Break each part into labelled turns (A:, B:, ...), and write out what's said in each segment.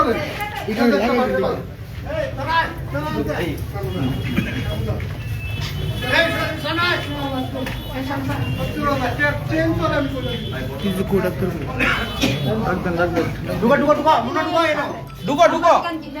A: করেন এটা তো একটা ব্যাপার। চেঞ্জ করে আমি বলে দিই।
B: ঢুকো ঢুকো
C: তাইনে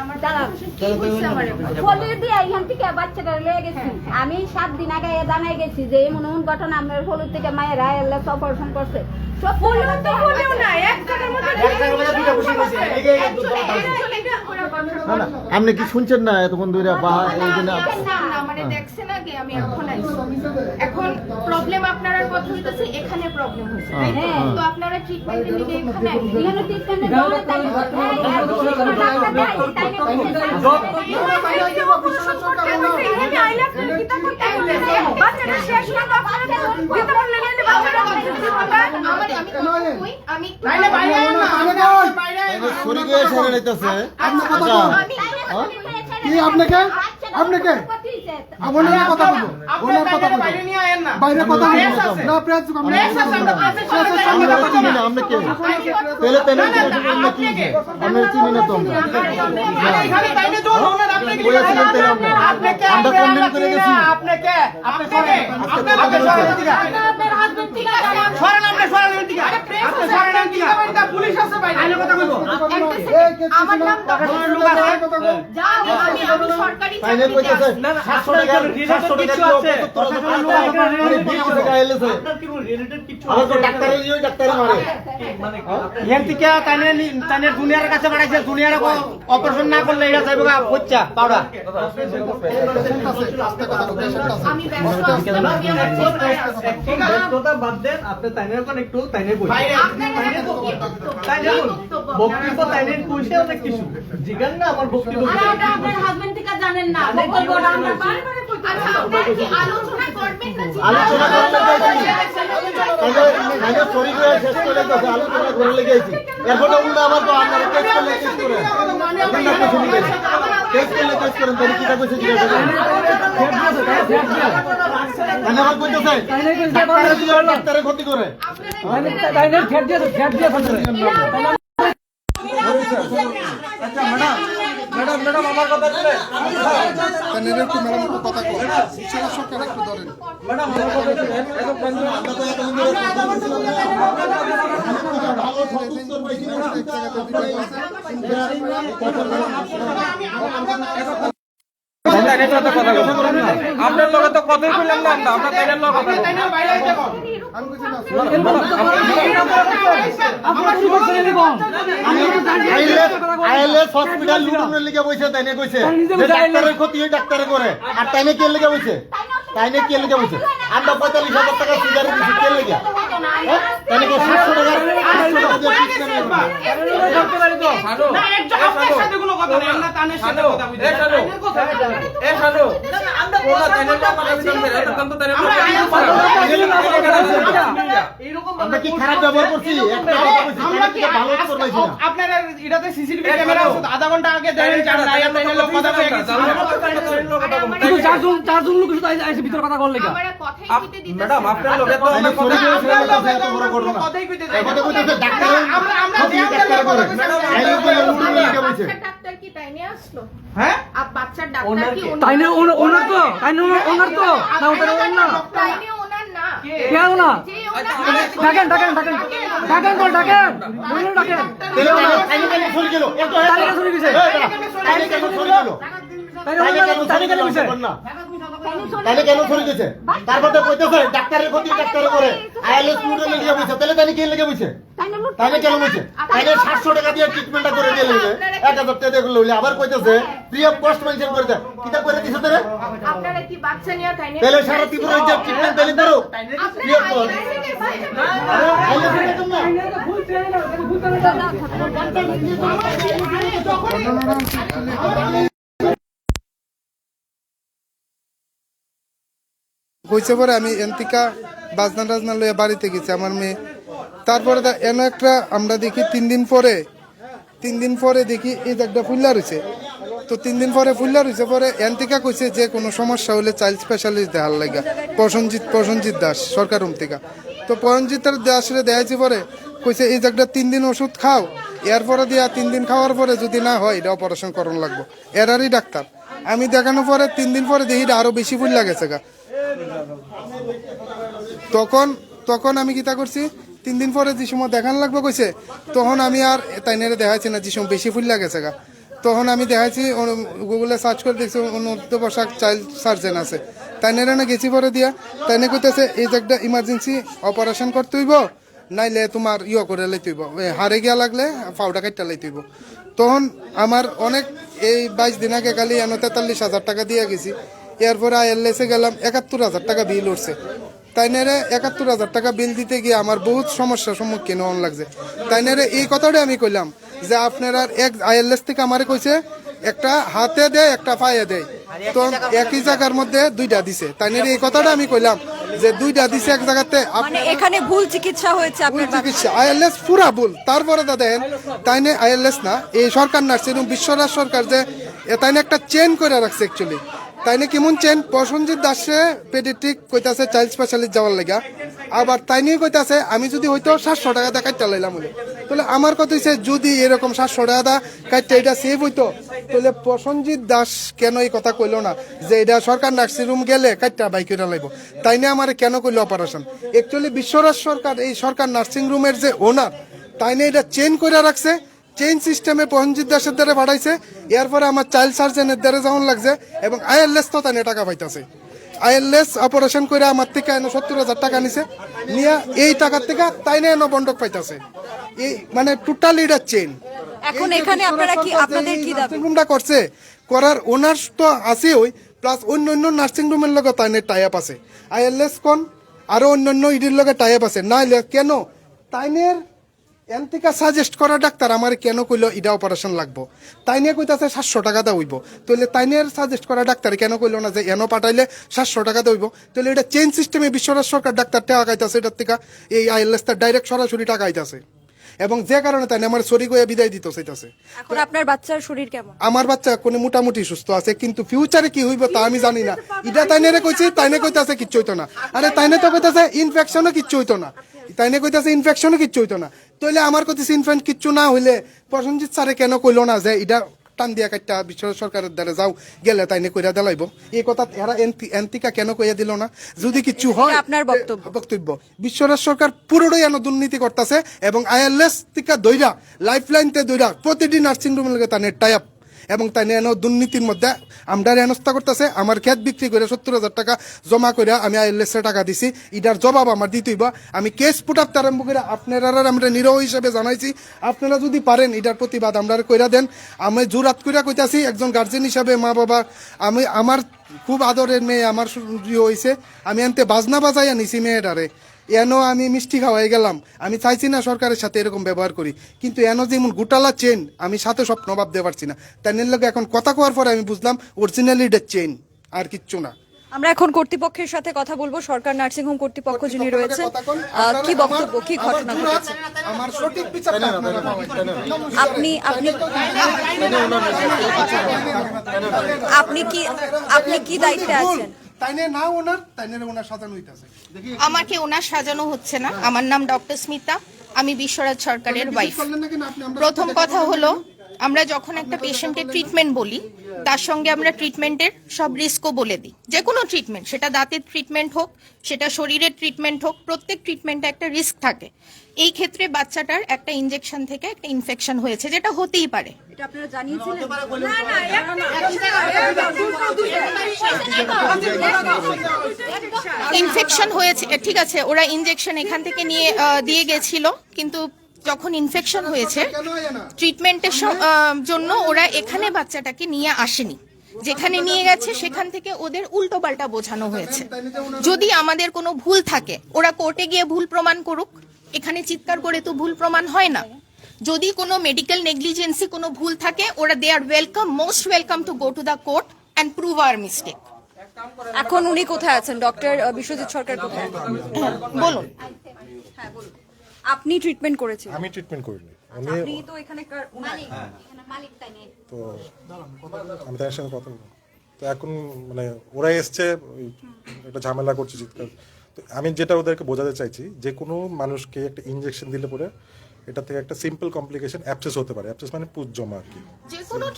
B: আমরা
C: আমরা? আমরা
B: আমার
C: আমার আমার আমি সাত দিন আগে জানাই গেছি যে এমন এমন ঘটনা আপনার হলুদ থেকে মায়ের রায় অপারেশন করছে।
D: আপনি কি শুনছেন না এতক্ষণ ধরে বা এই জন্য
E: মানে দেখছেন আগে আমি এখন আইছি। এখন প্রবলেম আপনার কথা হইতেছে এখানে প্রবলেম হইছে?
D: হ্যাঁ।
E: তো আপনারা ট্রিটমেন্টের লিগে এখানে
C: এখানে ট্রিটমেন্ট বাচ্চাটা শেষ না আপনারা
D: আচ্ছা
A: বলুন। আপনাকে? আপনাকে? ওনার কথা বলব ওনার কথা
B: তাইলে বাইরে না।
A: বাইরে কথা
B: প্রেস
A: না প্রেস আমরা
B: প্রেস আছে, প্রেসের সামনে
A: কথা
D: চিনি না আমরা কে? তেলে তেলে আমরা কি? আমরা চিনি না তো আমরা।
B: এখানে তাইলে তো ওনার আপনি কি? আপনি কে?
D: আমরা
B: আপনি
D: করে গেছি?
B: আপনি কে? আপনি কে? আপনি আপনি সরেন এদিকে। সরেন আপনি সরেন এদিকে। আপনি সরেন এদিকে। পুলিশ আছে বাইরে। আইলে কথা কইবো
E: আমার নাম
A: কিছু
B: লোক আছে।
E: যা আমি আমি- সরকারি
D: তাইলে
E: চাকরিতে
D: কইতেছে 700 টাকা 700 টাকা মানে
B: তাইনে তাইনে জুনিয়রের কাছে বাড়াইছে জুনিয়র অপারেশন না করলে এটা গা পচ্চা পাউডা
F: বাদ দেন আপনি তাইনের কোন একটু তাইনে
E: বক্তব্য? বক্তব্য।
F: বক্তব্য? তাইনের কইছে অনেক কিছু। জিগান না আমার বক্তব্য।
C: আপনার হাজবেন্ড থেকে জানেন না। বকল বড় আমরা বারে
E: আচ্ছা আলোচনা
D: করে দিতেছে আলোচনা করে লেগেছি এরপরে উল্টা আবার তো আপনারা কেস করলে কেস করে। কেস করলে কেস করেন তাহলে কি কইছে জিজ্ঞাসা করেন মানে আমার ডাক্তারে ক্ষতি করে।
A: কানের একটু ম্যাডাম একটু কথা কো সেটা সরকার একটু ধরেন
F: আপনার লগে তো কথাই কইলাম না আমরা আমরা তাইনের লগে কথা
B: তাইনে বাইরে আইতে কর
A: আমি কিছু না
D: আইএলএস হসপিটাল লুটনের লিগে বইছে তাইনে কইছে যে ডাক্তারের ক্ষতি হয় ডাক্তারে করে। আর তাইনে কে লিগে বইছে তাইনে কে লিগে বইছে আমরা পঁয়তাল্লিশ হাজার টাকা সিগারে দিছি কে লিগে?
B: আপনার কথা কথা কথা
F: কথা
D: কথা
B: এটাতে সিসিটিভি ক্যামেরা আধা ঘণ্টা আগে এনে লোক কথা কয়ে গেছি
E: আমরা কথাই কইতে দিতেছি
F: ম্যাডাম আপনার লগে তো
D: করতেছে
B: লোক
D: এত বড় ঘটনা
B: কথাই কইতে
D: এই কথা কইতেছে ডাক্তারের
B: আমরা আমরা
D: ক্ষতি করে আইএলএস বলে লুটনের লিগে বইছে
E: ডাক্তার কি তাই নিয়ে আসলো?
B: হ্যাঁ?
E: আর বাচ্চার ডাক্তার কি উনি-
G: তাইনে ওনার ওনার তো তাইনে ওনার ওনার তো। না ওনার না।
E: তাইনে না।
G: কেউ না
E: যে ওনার
G: ডাকেন ডাকেন ডাকেন ডাকেন। কোন ডাকেন ডাকেন।
D: তাইলে তাইনে- তাইনে গেল। এত এত-
G: তাইনে গেছে?
D: এই কেন সরে গেল। তাহলে কেন সরে গেছে তারপরে কইতেছে ডাক্তারের ক্ষতি ডাক্তারে করে আইএলএস লুটের লিগে বইছে তাহলে তাইলে কে লিগে বইছে তাইলে কেন বইছে তাইলে সাতশো টাকা দিয়ে ট্রিটমেন্টটা করে দিয়ে লইলে এক হাজার টাকা দিয়ে লইলে আবার কইতেছে অফ কস্ট মেনশন করে দেয় কিতা করে দিছে তোরে
E: আপনারা কি বাচ্চা নিয়ে তাইনে
D: তাহলে সারা ত্রিপুরা যে ট্রিটমেন্ট তাইলে করো ফ্রি অফ কস্ট আইএলএস এর জন্য
A: হয়েছে পরে আমি এনতিকা বাজনা টাজনা লইয়া বাড়িতে গেছি, আমার মেয়ে। তারপরে এন একটা আমরা দেখি তিন দিন পরে, তিন দিন পরে দেখি এই একটা ফুল্লা রয়েছে তো তিন দিন পরে ফুল্লা রয়েছে পরে এনতিকা কইছে যে কোনো সমস্যা হলে চাইল্ড স্পেশালিস্ট দেওয়ার লাগা। প্রসঞ্জিৎ প্রসঞ্জিৎ দাস, সরকার রুম থেকে। তো প্রসঞ্জিৎ দাসরে দেখাইছি পরে কইছে, এই একটা তিন দিন ওষুধ খাও। এরপরে দিয়া তিন দিন খাওয়ার পরে যদি না হয়, এটা অপারেশন করণ লাগবো। এরারই ডাক্তার। আমি দেখানোর পরে তিন দিন পরে দেখি এটা আরও বেশি ফুল্লা গেছে গা। তখন তখন আমি কিতা করছি। তিন দিন পরে যে সময় দেখান লাগবে কইছে তখন আমি আর তাইনেরে দেখাইছি না যে সময় বেশি ফুল লাগেছে গা। তখন আমি দেখাইছি গুগলে সার্চ করে দেখছি অনুদ্ধ পোশাক চাইল্ড সার্জেন আছে। তাইনেরে না গেছি পরে দিয়া। তাইনে কইতেছে এই যে একটা ইমার্জেন্সি অপারেশন করতে হইব নাইলে তোমার ইয়ে করে লাইতে হইব। এ, হারে গিয়া লাগলে পাউডার কাটটা লাইতে হইব। তখন আমার অনেক এই বাইশ দিন আগে খালি এনে তেতাল্লিশ হাজার টাকা দিয়ে গেছি। এরপরে আইএলএসে গেলাম একাত্তর হাজার টাকা বিল উঠছে। তাই নেরে একাত্তর হাজার টাকা বিল দিতে গিয়ে আমার বহুত সমস্যার সম্মুখীন হন লাগছে। তাই নেরে এই কথাটাই আমি কইলাম যে আপনারা এক আইএলএস থেকে আমারে কইছে একটা হাতে দেয় একটা পায়ে দেয় তো একই জায়গার মধ্যে দুইটা দিছে। তাই নেরে এই কথাটা আমি কইলাম যে দুইটা দিছে এক জায়গাতে
H: মানে এখানে ভুল চিকিৎসা হয়েছে
A: ভুল। চিকিৎসা। আইএলএস পুরা ভুল। তারপরে দা দেখেন তাইনে আইএলএস না এই সরকার নার্সিং হোম বিশ্বরাজ সরকার যে এ তাইনে একটা চেন করে রাখছে অ্যাকচুয়ালি তাইনে কেমন চেন? প্রসঞ্জিৎ দাসে পেডিট্রিক কইতাছে চাইল্ড স্পেশালিস্ট যাওয়ার লাগা। আবার তাই নিয়ে কইতাছে, আমি যদি হয়তো সাতশো টাকা দা কাটতে লাইলাম বলে। তাহলে আমার কথা হচ্ছে যদি এরকম সাতশো টাকা দা কাটতে এটা সেভ হইতো, তাহলে প্রসঞ্জিৎ দাস কেন এই কথা কইলো না? যে এটা সরকার নার্সিং রুম গেলে কাটটা বাইক করে লাইব। তাই আমার কেন কইলো অপারেশন একচুয়ালি বিশ্বরাজ সরকার, এই সরকার নার্সিং রুমের যে ওনার তাই নিয়ে এটা চেন করে রাখছে। চেইন সিস্টেমে প্রহঞ্জিত দাসের দ্বারা পাঠাইছে এরপরে আমার চাইল্ড সার্জনের দ্বারা যেমন লাগছে এবং আইএলএস তো তাই টাকা পাইতাছে। আইএলএস অপারেশন করে আমার থেকে এনে সত্তর হাজার টাকা নিছে। নিয়ে এই টাকার থেকে তাই নিয়ে এনে বন্ডক পাইতাছে। এই মানে টোটাল এটা চেন
H: এখন এখানে আপনারা কি আপনাদের কি দাবি?
A: রুমটা করছে করার ওনার তো আছে ওই প্লাস অন্য অন্য নার্সিং রুমের লগে তাইনের টাই আপ আছে আইএলএস কোন আরও অন্যান্য ইডির লগে টাই আপ আছে। না কেন? তাইনের এন থেকে সাজেস্ট করা ডাক্তার আমার কেন কইলো ইডা অপারেশন লাগবো? তাই নিয়ে কইতাছে সাতশো টাকা দা হইব তাহলে নিয়ে সাজেস্ট করা ডাক্তার কেন কইলো না যে এনো পাঠাইলে সাতশো টাকা দইব তাহলে এটা চেঞ্জ সিস্টেমে বিশ্বরাজ সরকার ডাক্তার টাকা আইতাছে এটার থেকে এই আইএলএস তার ডাইরেক্ট সরাসরি টাকা আইতাছে। এবং যে কারণে তাই আমার শরীর গিয়ে বিদায় দিত সেটাছে
H: এখন আপনার বাচ্চার শরীর কেমন?
A: আমার বাচ্চা কোনো মোটামুটি সুস্থ আছে কিন্তু ফিউচারে কি হইব তা আমি জানি না। এটা তাইনে কইছি তাইনে কইতাছে কিচ্ছু হইতো না। আরে তাইনে তো কইতাছে ইনফেকশনও কিচ্ছু হইতো না। তাইনে কইতাছে ইনফেকশনও কিচ্ছু হইতো না। তাইলে আমার কইতেছে ইনফেক্ট কিচ্ছু না হইলে প্রসঞ্জিৎ স্যারে কেন কইলো না যে এটা টান দিয়া কাটটা বিশ্ব সরকারের দ্বারা যাও গেলে তাইনে কইরা দেলাইব। এই কথা এরা এন্তিকা কেন কইয়া দিল না? যদি কিছু হয়
H: আপনার বক্তব্য।
A: বক্তব্য। বিশ্বরাজ সরকার পুরোটাই এন দুর্নীতি করতেছে এবং আইএলএস টিকা দইরা লাইফ লাইনতে দইরা প্রতিটি নার্সিং রুমের লগে তাদের টাই আপ এবং তাই এন দুর্নীতির মধ্যে আমরা হেনস্থা করতেছে। আমার খেত বিক্রি করে সত্তর হাজার টাকা জমা করে আমি আইএলএস টাকা দিছি। ইটার জবাব আমার দিতেইব আমি কেস পুট আরম্ভ করে আপনারা আমরা নিরহ হিসেবে জানাইছি। আপনারা যদি পারেন এটার প্রতিবাদ আমরা কইরা দেন। আমি জোরাত কইরা কইতাছি, একজন গার্জেন হিসাবে মা বাবা, আমি আমার খুব আদরের মেয়ে, আমার হয়েছে আমি আনতে বাজনা বাজাইয়া নিছি মেয়েটারে। এনো আমি মিষ্টি খাওয়াই গেলাম। আমি চাইছি না সরকারের সাথে এরকম ব্যবহার করি। কিন্তু এনো যেমন গোটালা চেন আমি সাথে স্বপ্ন ভাবতে পারছি না। তাই নিয়ে লোক এখন কথা কওয়ার পরে আমি বুঝলাম অরিজিনালি এটা চেন আর কিচ্ছু না।
H: আমরা এখন কর্তৃপক্ষের সাথে কথা বলব। সরকার নার্সিং হোম কর্তৃপক্ষ যিনি
A: রয়েছে
H: কি বক্তব্য কি
A: আমার
H: ঘটনা ঘটেছে?
A: আমার সঠিক আপনারা
H: আপনি আপনি আপনি কি আপনি কি দায়িত্বে আছেন?
A: তাই নিয়ে না ওনার তাই নিয়ে ওনার সাজানো হইতাছে।
E: আমাকে ওনার সাজানো হচ্ছে না। আমার নাম ডক্টর স্মিতা। আমি বিশ্বরাজ সরকারের ওয়াইফ প্রথম কথা হলো আমরা যখন একটা পেশেন্টের ট্রিটমেন্ট বলি তার সঙ্গে আমরা ট্রিটমেন্টের সব রিস্কও বলে দিই যে কোনো ট্রিটমেন্ট সেটা দাঁতের ট্রিটমেন্ট হোক সেটা শরীরের ট্রিটমেন্ট হোক প্রত্যেক ট্রিটমেন্টে একটা রিস্ক থাকে এই ক্ষেত্রে বাচ্চাটার একটা ইনজেকশন থেকে একটা ইনফেকশন হয়েছে যেটা হতেই পারে
H: এটা আপনারা জানিয়েছিলেন
E: ইনফেকশন হয়েছে ঠিক আছে ওরা ইনজেকশন এখান থেকে নিয়ে দিয়ে গেছিল কিন্তু যখন ইনফেকশন হয়েছে
A: হয়
E: ট্রিটমেন্টের জন্য ওরা এখানে বাচ্চাটাকে নিয়ে আসেনি। যেখানে নিয়ে গেছে সেখান থেকে ওদের উল্টো পাল্টা বোঝানো হয়েছে। যদি আমাদের কোনো ভুল থাকে ওরা কোর্টে গিয়ে ভুল প্রমাণ করুক। এখানে চিৎকার করে তো ভুল প্রমাণ হয় না। যদি কোনো মেডিকেল নেগলিজেন্সি কোনো ভুল থাকে ওরা they are welcome most welcome to go to the court and prove our mistake
H: এখন উনি কোথায় আছেন? ডক্টর বিশ্বজিৎ সরকার কোথায়? আছেন?
E: বলুন।
H: আপনি ট্রিটমেন্ট করেছেন
I: আমি ট্রিটমেন্ট করিনি। আমি
H: আপনি তো এখানেকার ওনার
C: এখানে মালিক তাই
I: তো আমি তার সঙ্গে কথা বলব। তো এখন মানে ওরা এসছে ওই একটা ঝামেলা করছে চিৎকার তো আমি যেটা ওদেরকে বোঝাতে চাইছি যে কোনো মানুষকে একটা ইনজেকশন দিলে পরে এটা থেকে একটা সিম্পল কমপ্লিকেশন অ্যাপসেস হতে পারে। অ্যাপসেস মানে পুজ জমা আর কি।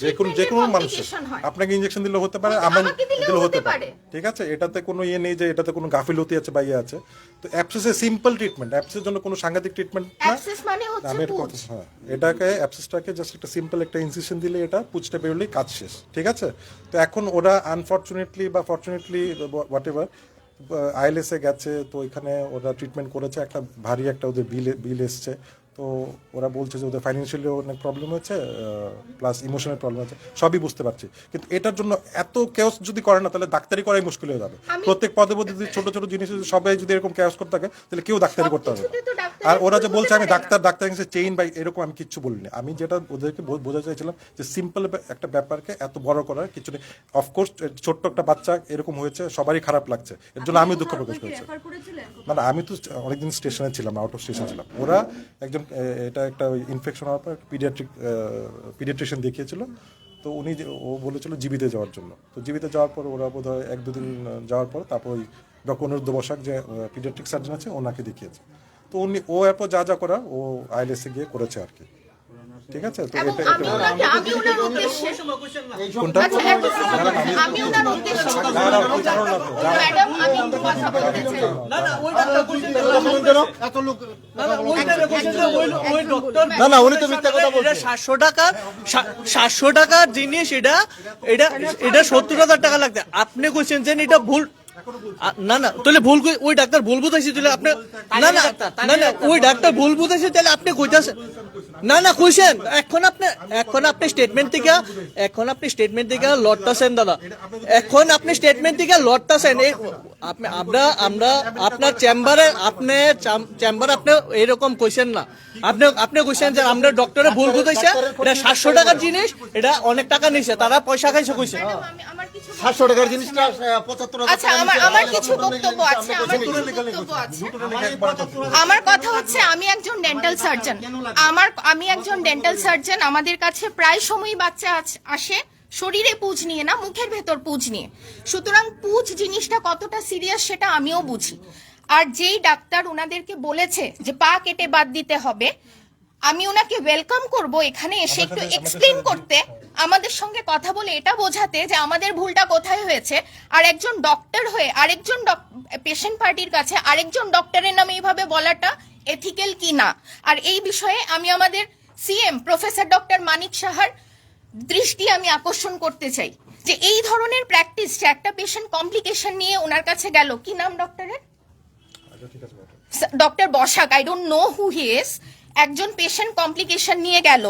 E: যে কোনো
I: যে কোনো মানুষের। আপনাকে ইনজেকশন দিলে হতে পারে আমার
E: দিলেও
I: দিলে হতে পারে। ঠিক আছে? এটাতে কোনো ইয়ে নেই যে এটাতে কোনো গাফিলতি আছে বা ইয়ে আছে। তো অ্যাপসেসে সিম্পল ট্রিটমেন্ট অ্যাপসের জন্য কোনো সাংঘাতিক ট্রিটমেন্ট না।
E: মানে হচ্ছে
I: হ্যাঁ এটাকে অ্যাপসেসটাকে জাস্ট একটা সিম্পল একটা ইনসিশন দিলে এটা পুচটা বেরোলেই কাজ শেষ। ঠিক আছে? তো এখন ওরা আনফর্চুনেটলি বা ফর্চুনেটলি হোয়াট এভার আইএলএসে গেছে তো এখানে ওরা ট্রিটমেন্ট করেছে। একটা ভারী একটা ওদের বিল বিল এসছে। তো ওরা বলছে যে ওদের ফাইন্যান্সিয়ালি অনেক প্রবলেম হয়েছে প্লাস ইমোশনাল প্রবলেম আছে সবই বুঝতে পারছি। কিন্তু এটার জন্য এত কেওস যদি করে না তাহলে ডাক্তারি করাই মুশকিল হয়ে যাবে। প্রত্যেক পদে পদে যদি ছোট ছোট জিনিস সবাই যদি এরকম কেওস করতে থাকে তাহলে কেউ ডাক্তারি করতে হবে আর ওরা যে বলছে আমি ডাক্তার ডাক্তার কাছে চেইন বাই এরকম আমি কিচ্ছু বলিনি। আমি যেটা ওদেরকে বো- বোঝাতে চাইছিলাম যে সিম্পল একটা ব্যাপারকে এত বড় করার কিছু নেই। অফকোর্স ছোট্ট একটা বাচ্চা এরকম হয়েছে সবারই খারাপ লাগছে। এর জন্য আমি দুঃখ প্রকাশ করছি। না না আমি তো অনেকদিন স্টেশনে ছিলাম আউট অফ স্টেশন ছিলাম। ওরা একজন এটা একটা ইনফেকশন হওয়ার পর পিডিয়াট্রিক পিডিয়াট্রিশিয়ান দেখিয়েছিল। তো উনি ও বলেছিল জীবিতে যাওয়ার জন্য। তো জীবিতে যাওয়ার পর ওরা বোধ হয় এক দুদিন যাওয়ার পর তারপর ওই ডক্টর অনুরুদ্ধ বসাক যে পিডিয়াট্রিক সার্জন আছে, ওনাকে দেখিয়েছে। তো উনি, ও এরপর যা যা করা ও আইএলএসে গিয়ে করেছে আর কি। ঠিক আছে? তো এটা
E: আমি ওনাকে আমি ওনার উদ্দেশ্যে
I: কোনটা?
E: আচ্ছা আমি ওনার উদ্দেশ্যে
I: না, না, না তো, যা-
E: ম্যাডাম আমি একটু কথা বলতে চাই
D: এত লোক
G: না
D: না উনি তো মিথ্যা কথা বলছে
G: সাতশো টাকা সাতশো টাকার জিনিস এটা এটা এটা সত্তর হাজার টাকা লাগবে আপনি যে এটা ভুল না না তাহলে ভুল ওই ডাক্তার ভুল বুঝাইছে তাহলে আপনি না না না না ওই ডাক্তার ভুল বুঝাইছে। তাহলে আপনি কইতাছেন না না কইছেন এখন আপনি এখন আপনি স্টেটমেন্ট থেকে এখন আপনি স্টেটমেন্ট থেকে লড়তাছেন দাদা। এখন আপনি স্টেটমেন্ট থেকে লড়তাছেন এই আপনি আমরা আমরা আপনার চেম্বারে আপনি চেম্বারে আপনি এরকম কইছেন না। আপনি আপনি কইছেন যে আমরা ডক্টরে ভুল বুঝাইছে এটা সাতশো টাকার জিনিস এটা অনেক টাকা নিছে তারা পয়সা খাইছে কইছে।
E: আমি আমার কিছু
D: সাতশো টাকার জিনিসটা পঁচাত্তর
E: আচ্ছা আমার আমার কিছু বক্তব্য আছে আমার কিছু বক্তব্য আছে। আমার কথা হচ্ছে আমি একজন ডেন্টাল সার্জন আমার আমি একজন ডেন্টাল সার্জন আমাদের কাছে প্রায় সময়ই বাচ্চা আসে শরীরে পুজ নিয়ে না মুখের ভেতর পুজ নিয়ে। সুতরাং পুজ জিনিসটা কতটা সিরিয়াস সেটা আমিও বুঝি। আর যেই ডাক্তার ওনাদেরকে বলেছে যে পা কেটে বাদ দিতে হবে আমি ওনাকে ওয়েলকাম করব এখানে এসে একটু এক্সপ্লেন করতে আমাদের সঙ্গে কথা বলে এটা বোঝাতে যে আমাদের ভুলটা কোথায় হয়েছে। আর একজন ডক্টর হয়ে আরেকজন পেশেন্ট পার্টির কাছে আরেকজন ডক্টরের নামে এইভাবে বলাটা এথিক্যাল কি না? আর এই বিষয়ে আমি আমাদের সিএম প্রফেসর ডক্টর মানিক সাহার দৃষ্টি আমি আকর্ষণ করতে চাই। যে এই ধরনের প্র্যাকটিস একটা পেশেন্ট কমপ্লিকেশন নিয়ে ওনার কাছে গেল কি নাম ডক্টরের doctor Basak I don't know who he is একজন পেশেন্ট কমপ্লিকেশন নিয়ে গেল।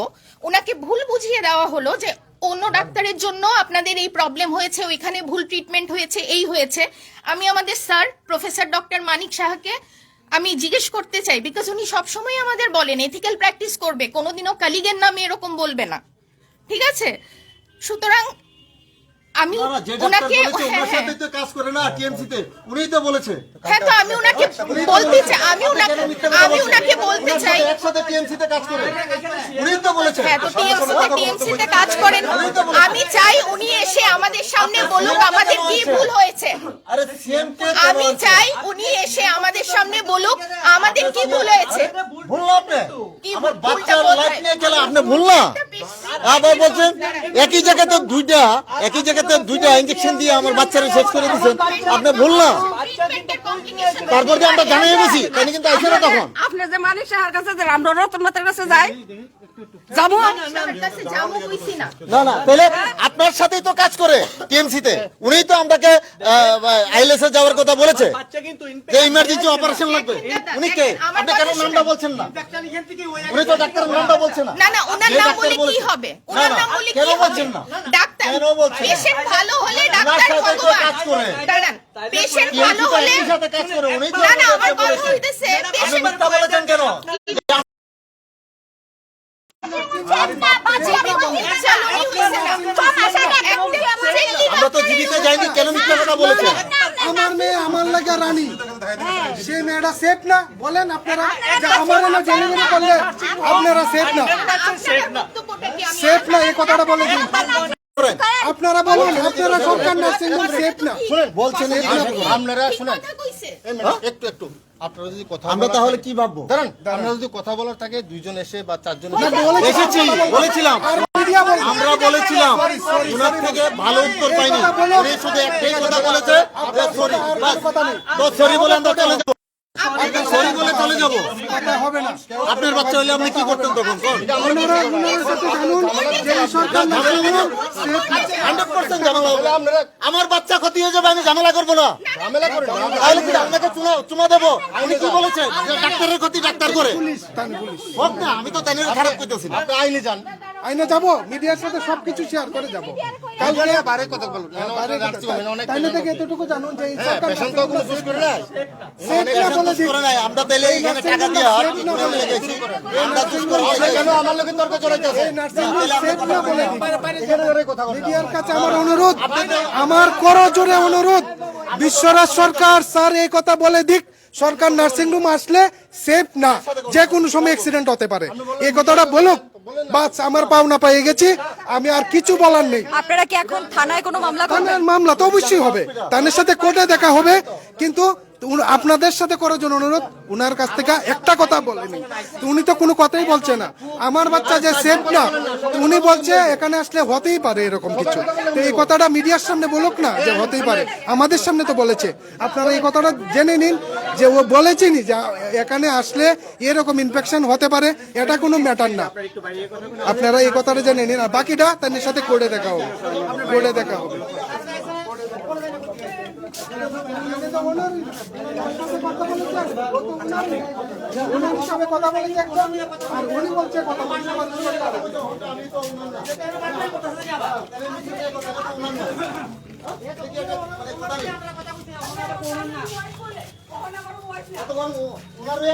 E: ওনাকে ভুল বুঝিয়ে দেওয়া হলো যে অন্য ডাক্তারের জন্য আপনাদের এই প্রবলেম হয়েছে ওইখানে ভুল ট্রিটমেন্ট হয়েছে এই হয়েছে। আমি আমাদের স্যার প্রফেসর ডক্টর মানিক সাহাকে আমি জিজ্ঞেস করতে চাই বিকজ উনি সবসময় আমাদের বলেন এথিক্যাল প্র্যাকটিস করবে কোনোদিনও কালিগের নামে এরকম বলবে না। ঠিক আছে? সুতরাং আমি ওনাকে হ্যাঁ,
D: ওনার
E: হ্যাঁ।
D: তো কাজ করে না TMC তে উনিই তো বলেছে।
E: হ্যাঁ তো আমি ওনাকে বলতে চাই আমি ওনাকে আমি ওনাকে বলতে চাই
D: একসাথে TMC তে কাজ করে উনিই তো বলেছে।
E: হ্যাঁ তো টিএমসি তে টিএমসি তে কাজ করেন। আমি চাই উনি এসে আমাদের সামনে বলুক আমাদের কি ভুল হয়েছে।
D: আরে সিএম কে
E: আমি চাই উনি এসে আমাদের সামনে বলুক আমাদের কি ভুল হয়েছে।
D: ভুল না আপনি।
E: কি
D: আমার? বাচ্চার লাইফ নিয়ে খেলা আপনি ভুল না? আবার বলছেন, একই জায়গাতে দুইটা, একই জায়গাতে দুইটা ইঞ্জেকশন দিয়ে আমার বাচ্চারা শেষ করে দিচ্ছেন আপনি ভুল না। তারপর যে আমরা জানিয়ে গেছি তাই কিন্তু আসে না তখন।
C: আপনি যে মানুষের কাছে আমরা রতন মাতার কাছে যাই যাব?
E: না
D: না তাহলে আপনার সাথেই তো কাজ করে টিএমসি তে উনিই তো আপনাকে আইএলএস এ যাওয়ার কথা বলেছে। যে ইমার্জেন্সি অপারেশন লাগবে। উনি কে? আপনি কেন নামটা বলছেন না। উনি তো ডাক্তারের নামটা বলছেন না।
E: না না ওনার নাম
D: ডাক্তার
E: বলে কি হবে? ওনার নাম বলে কি
D: বলছেন না?
E: ডাক্তার
D: কেন বলছেন
E: পেশেন্ট ভালো হলে ডাক্তার ভগবান
D: কাজ করে।
E: দাঁড়ান পেশেন্ট ভালো হলে
D: সাথে কাজ করে উনি তো
E: না না আমার কথা হইতেছে পেশেন্ট
D: কেন? আমরা তো জীবিত যাইনি কেন মিথ্যা কথা বলেছেন?
A: আমার মেয়ে আমার লাগে রানী। সে মেয়েটা সেফ না? বলেন আপনারা। আমার না ডেলিভারি করলে আপনারা সেফ না। সেফ না এই কথাটা বলে দিন। আপনারা বলুন আপনারা সরকার নার্সিং হোম সেফ না।
D: শুনেন বলছেন আপনারা শুনেন। একটু একটু আপনারা যদি কথা আমরা তাহলে কি ভাববো? দাঁড়ান আপনারা যদি কথা বলার থাকে দুইজন এসে বা চারজন এসেছি বলেছিলাম। আমরা বলেছিলাম ওনার থেকে ভালো উত্তর পাইনি। শুধু একটাই কথা বলেছে সরি বলে আমরা চলে যাব। সরি বলে চলে যাব।
A: হবে না
D: আপনার বাচ্চা হলে আপনি কি করতেন তখন? আমার বাচ্চা ক্ষতি হয়ে যাবে আমি ঝামেলা করব না। তাহলে কি আপনাকে চুমা দেবো? উনি কি বলেছেন? যে ডাক্তারের ক্ষতি ডাক্তার করে। হোক না আমি তো তাই খারাপ করতেছি। আপনি আইনে যান।
A: আইনে যাব মিডিয়ার সাথে সবকিছু শেয়ার করে যাব।
D: কালকে বাইরে কথা বলুন
A: বাইরে তাইলে থেকে এতটুকু জানুন যে এই সরকার
D: কোনো দোষ করে অনেক
A: না
D: পেশেন্ট
A: বলে দিন
D: করে নাই আমরা তাইলে এইখানে টাকা দিয়ে হাত ট্রিটমেন্ট লেগেছি। আমরা দোষ করে। কেন আমার লোকের তর্ক চলাইতেছে
A: এই নার্সিং হোম সেফ না বলে মিডিয়ার কাছে আমার অনুরোধ আমার করো জোরে অনুরোধ। বিশ্বরাজ সরকার স্যার এই কথা বলে দিক সরকার নার্সিং রুম আসলে সেফ না। যে কোনো সময় অ্যাক্সিডেন্ট হতে পারে। এই কথাটা বলুক। বাস আমার পাওনা পেয়ে গেছি আমি আর কিছু বলার নেই।
H: আপনারা কি এখন থানায় কোনো মামলা
A: থানার মামলা তো অবশ্যই হবে। তাদের সাথে কোর্টে দেখা হবে কিন্তু আপনাদের সাথে করার জন্য অনুরোধ, উনার কাছ থেকে একটা কথা বলেনি। তো উনি তো কোনো কথাই বলছে না। আমার বাচ্চা যে সেফ না উনি বলছে এখানে আসলে হতেই পারে এরকম কিছু। তো এই কথাটা মিডিয়ার সামনে বলুক না যে হতেই পারে। আমাদের সামনে তো বলেছে। আপনারা এই কথাটা জেনে নিন যে ও বলেছেনি যে এখানে আসলে এরকম ইনফেকশন হতে পারে। এটা কোনো ম্যাটার না। আপনারা এই কথাটা জেনে নিন। আর বাকিটা তাদের সাথে করে দেখা হবে। করে দেখা হবে ওনার হিসাবে কথা বলেছে একদম, আর উনি বলছে কথা বলছে
D: এতক্ষণ ও- ওনার ওই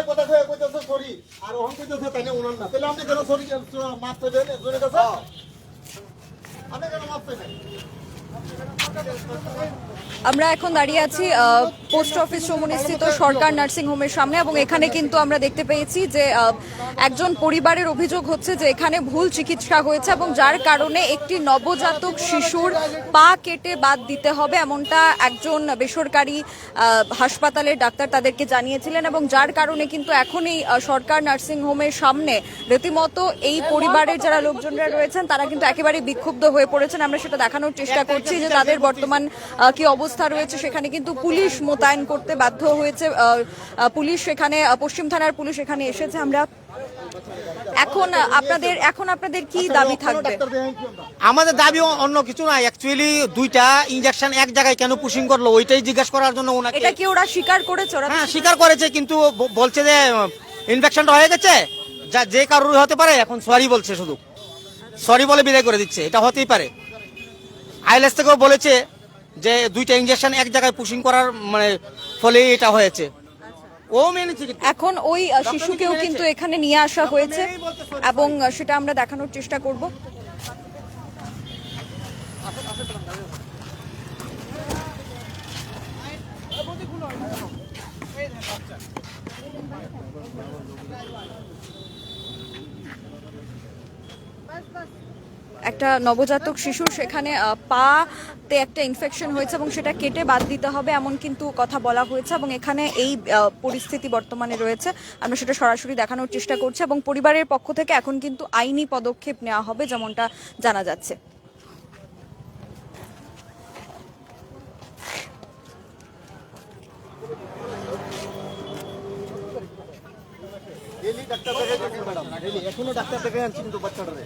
D: কথা কয়ে কইতেছে সরি আর ওহন কইতেছে তাই না? ওনার না তাহলে আপনি কেন সরি মাফ চাইবেন একজনের কাছে আপনি কেন মাফ চাইবেন
H: আমরা এখন দাঁড়িয়ে আছি পোস্ট অফিস সমনিস্থিত সরকার নার্সিং হোমের সামনে এবং এখানে কিন্তু আমরা দেখতে পেয়েছি যে একজন পরিবারের অভিযোগ হচ্ছে যে এখানে ভুল চিকিৎসা হয়েছে এবং যার কারণে একটি নবজাতক শিশুর পা কেটে বাদ দিতে হবে এমনটা একজন বেসরকারি হাসপাতালের ডাক্তার তাদেরকে জানিয়েছিলেন এবং যার কারণে কিন্তু এখন এই সরকার নার্সিং হোমের সামনে রীতিমতো এই পরিবারের যারা লোকজনরা রয়েছেন তারা কিন্তু একেবারে বিক্ষুব্ধ হয়ে পড়েছেন। আমরা সেটা দেখানোর চেষ্টা করছি। যে তাদের বর্তমান কি অবস্থা রয়েছে সেখানে কিন্তু পুলিশ মোতায়েন করতে বাধ্য হয়েছে। পুলিশ সেখানে পশ্চিম থানার পুলিশ এখানে এসেছে। আমরা এখন আপনাদের এখন আপনাদের কি দাবি থাকবে?
J: আমাদের দাবি অন্য কিছু না অ্যাকচুয়ালি দুইটা ইনজেকশন এক জায়গায় কেন পুশিং করল ওইটাই জিজ্ঞাসা করার জন্য ওনাকে
H: এটা কি ওরা স্বীকার করেছে? ওরা
J: হ্যাঁ স্বীকার করেছে কিন্তু বলছে যে ইনফেকশনটা হয়ে গেছে। যা যে কারোর হতে পারে এখন সরি বলছে শুধু। সরি বলে বিদায় করে দিচ্ছে এটা হতেই পারে। আইএলএস থেকেও বলেছে যে দুইটা ইনজেকশন এক জায়গায় পুশিং করার মানে ফলে এটা হয়েছে। ও মেনেছে
H: এখন ওই শিশুকেও কিন্তু এখানে নিয়ে আসা হয়েছে এবং সেটা আমরা দেখানোর চেষ্টা করব। একটা নবজাতক শিশুর সেখানে পা তে একটা ইনফেকশন হয়েছে এবং সেটা কেটে বাদ দিতে হবে এমন কিন্তু কথা বলা হয়েছে এবং এখানে এই পরিস্থিতি বর্তমানে রয়েছে। আমরা সেটা সরাসরি দেখানোর চেষ্টা করছি এবং পরিবারের পক্ষ থেকে এখন কিন্তু আইনি পদক্ষেপ নেওয়া হবে যেমনটা জানা যাচ্ছে।
D: এখনও ডাক্তার আনছি কিন্তু বাচ্চাটারে।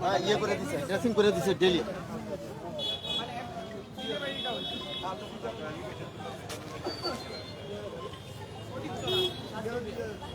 D: হ্যাঁ, ইয়ে করে দিছে ড্রেসিং করে দিছে ডেলি Thank you.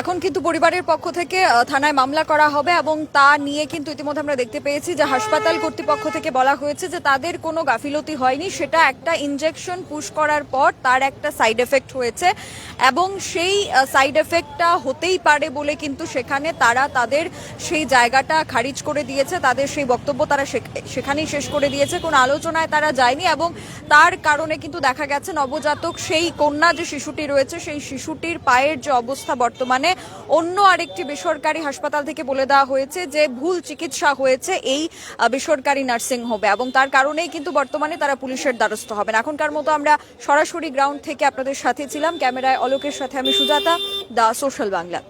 H: এখন কিন্তু পরিবারের পক্ষ থেকে থানায় মামলা করা হবে এবং তা নিয়ে কিন্তু ইতিমধ্যে আমরা দেখতে পেয়েছি যে হাসপাতাল কর্তৃপক্ষ থেকে বলা হয়েছে যে তাদের কোনো গাফিলতি হয়নি। সেটা একটা ইনজেকশন পুশ করার পর তার একটা সাইড এফেক্ট হয়েছে এবং সেই সাইড এফেক্টটা হতেই পারে বলে কিন্তু সেখানে তারা তাদের সেই জায়গাটা খারিজ করে দিয়েছে, তাদের সেই বক্তব্য তারা সেখ- সেখানেই শেষ করে দিয়েছে। কোনো আলোচনায় তারা যায়নি এবং তার কারণে কিন্তু দেখা গেছে নবজাতক সেই কন্যা যে শিশুটি রয়েছে, সেই শিশুটির পায়ের যে অবস্থা বর্তমানে অন্য আরেকটি বেসরকারি হাসপাতাল থেকে বলে দেওয়া হয়েছে যে ভুল চিকিৎসা হয়েছে এই বেসরকারি নার্সিং হবে এবং তার কারণেই কিন্তু বর্তমানে তারা পুলিশের দ্বারস্থ হবেন। এখনকার মতো আমরা সরাসরি গ্রাউন্ড থেকে আপনাদের সাথে ছিলাম। ক্যামেরায় অলোকের সাথে আমি সুজাতা, দা সোশ্যাল বাংলা।